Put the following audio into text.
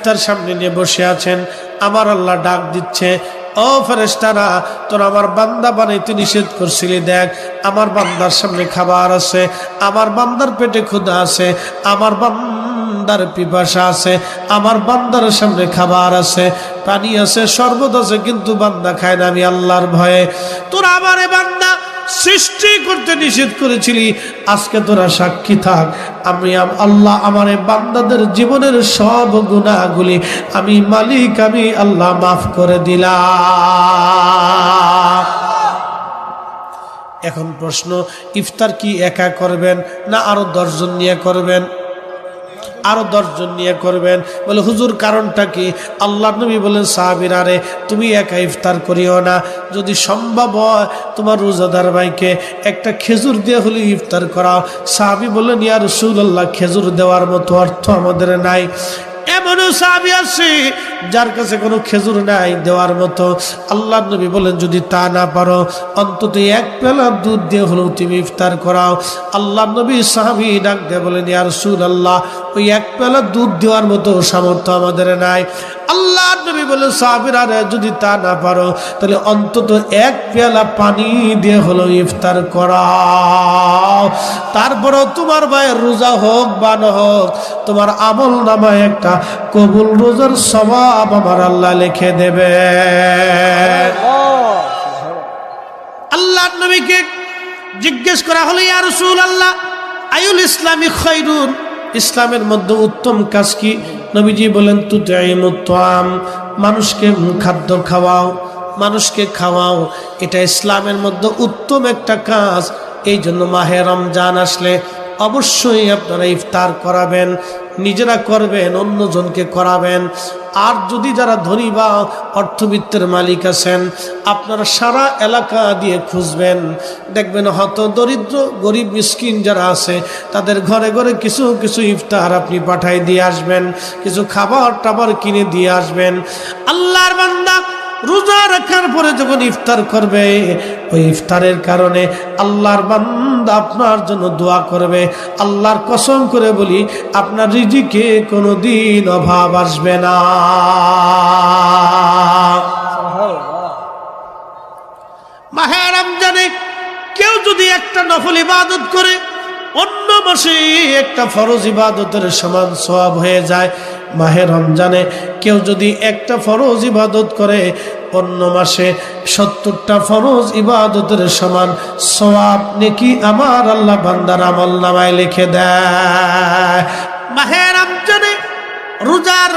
ইফতার সামনে নিয়ে বসে আছেন। আমার আল্লাহ ডাক দিচ্ছে, ও ফেরেস্তারা তোর আমার বান্দা বানাইতে নিষেধ করছিলি, দেখ, আমার বান্দার সামনে খাবার আছে, আমার বান্দার পেটে ক্ষুধা আছে, আমার বান্দার পিপাসা আছে, আমার বান্দার সামনে খাবার আছে, পানি আছে, শরবত আছে, কিন্তু বান্দা খায় না, আমি আল্লাহর ভয়ে। তোর আমারে বান্দা সৃষ্টি করতে নিষেধ করেছিলি, আজকে তোরা সাক্ষী থাক। আমি আল্লাহ আমার বান্দাদের জীবনের সব গুণাগুলি আমি মালিক, আমি আল্লাহ মাফ করে দিলা এখন প্রশ্ন, ইফতার কি একা করবেন না আরও দশজন নিয়ে করবেন? আরও দশজন নিয়ে করবেন। বলে, হুজুর, কারণটা কি? আল্লাহ নবী বলেন সাহাবির আরে তুমি একা ইফতার করিও না। যদি সম্ভব হয়, তোমার রোজাদার ভাইকে একটা খেজুর দিয়ে হলে ইফতার করাও। সাহাবি বলেন ইয়া রসুল্লাহ খেজুর দেওয়ার মতো অর্থ আমাদের নাই। এমনও সাহাবি আছে যার কাছে কোনো খেজুর নাই দেওয়ার মতো আল্লাহ নবী বলেন, যদি তা না পারো, অন্তত এক পেলা দুধ দিয়ে হলেও তুমি ইফতার করাও। আল্লাহ নবী সাহাবি ডাক দিয়ে বলেন ইয়ার সুর আল্লাহ ওই এক পেলা দুধ দেওয়ার মতো সামর্থ্য আমাদের নাই। আল্লাহ নবী বলেন, সাহাবির, যদি তা না পারো, তাহলে অন্তত এক পেলা পানি দিয়ে হলো ইফতার করাও। তারপরও তোমার ভাইয়ের রোজা হোক বা না হোক, তোমার আমল নামায় একটা কবুল রোজার স্বভাব আমার আল্লাহ লিখে দেবে। আল্লাহ নবীকে জিজ্ঞেস করা হলো, ইয়া রসুল আল্লাহ আয়ুল ইসলামী ইসলামের মধ্যে উত্তম কাজ কি? নবীজি বলেন তু তাম মানুষকে খাদ্য খাওয়াও, মানুষকে খাওয়াও। এটা ইসলামের মধ্যে উত্তম একটা কাজ। এই জন্য মাহে রমজান আসলে অবশ্যই আপনারা ইফতার করাবেন। নিজেরা করবেন, অন্যজনকে করাবেন। আর যদি যারা ধনী বা অর্থবিত্তের মালিক আছেন, আপনারা সারা এলাকা দিয়ে খুঁজবেন। দেখবেন হত দরিদ্র, গরিব, মিসকিন যারা আছে, তাদের ঘরে ঘরে কিছু কিছু ইফতার আপনি পাঠাই দিয়ে আসবেন, কিছু খাবার টাবার কিনে দিয়ে আসবেন। আল্লাহর বান্দা রোজা রাখার পরে যখন ইফতার করবে, ওই ইফতারের কারণে আল্লাহর বান্দা আপনার জন্য দোয়া করবে। আল্লাহর কসম করে বলি, আপনার রিজিকে কোনো দিন অভাব আসবে না। মাহে রমজানে কেউ যদি একটা নফল ইবাদত করে অন্য মাসে একটা ফরজ ইবাদতের সমান সওয়াব হয়ে যায় মাহে রমজানে। কেউ যদি একটা ফরজ ইবাদত করে, অন্য মাসে সত্তরটা ফরজ ইবাদতের সমান সওয়াব নেকি আমার আল্লাহ বান্দার আমল নামায় লিখে দেয়। মাহে রমজানে রোজার